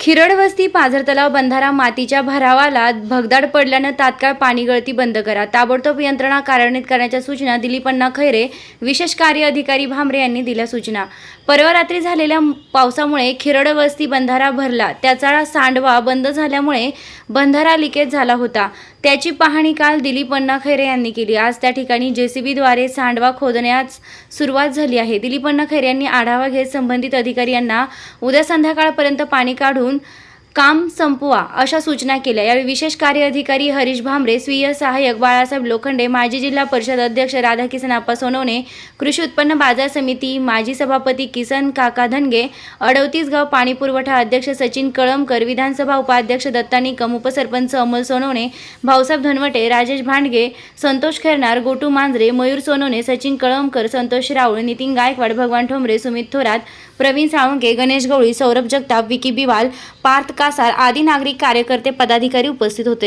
खिरड वस्ती पाझर तलाव बंधारा मातीच्या भरावाला भगदाड पडल्यानं तात्काळ पाणी गळती बंद करा. ताबडतोब यंत्रणा कार्यान्वित करण्याच्या सूचना दिलीपण्णा खैरे विशेष कार्य अधिकारी भामरे यांनी दिल्या सूचना. परवा रात्री झालेल्या पावसामुळे खिरड वस्ती बंधारा भरला. त्याचा सांडवा बंद झाल्यामुळे बंधारा लिकेज झाला होता. त्याची पाहणी काल दिलीपण्णा खैरे यांनी केली. आज त्या ठिकाणी जेसीबीद्वारे सांडवा खोदण्यास सुरुवात झाली आहे. दिलीपण्णा खैरे यांनी आढावा घेत संबंधित अधिकारी यांना उद्या संध्याकाळपर्यंत पाणी काढून করুন काम संपवा अशा सूचना केल्या. यावेळी विशेष कार्य अधिकारी हरीश भांबरे स्वीय सहाय्यक बाळासाहेब लोखंडे माजी जिल्हा परिषद अध्यक्ष राधाकिसन आप्पा सोनवणे कृषी उत्पन्न बाजार समिती माजी सभापती किसन काका धनगे अडवतीसगाव पाणी पुरवठा अध्यक्ष सचिन कळमकर विधानसभा उपाध्यक्ष दत्ता निकम उपसरपंच अमोल सोनवणे भाऊसाहेब धनवटे राजेश भांडगे संतोष खेरनार गोटू मांजरे मयूर सोनवणे सचिन कळमकर संतोष राऊळ नितीन गायकवाड भगवान ठोंबरे सुमित थोरात प्रवीण साळुंके गणेश गवळी सौरभ जगताप विकी बिवाल पार्थ कासार आदी नागरिक कार्यकर्ते पदाधिकारी उपस्थित होते.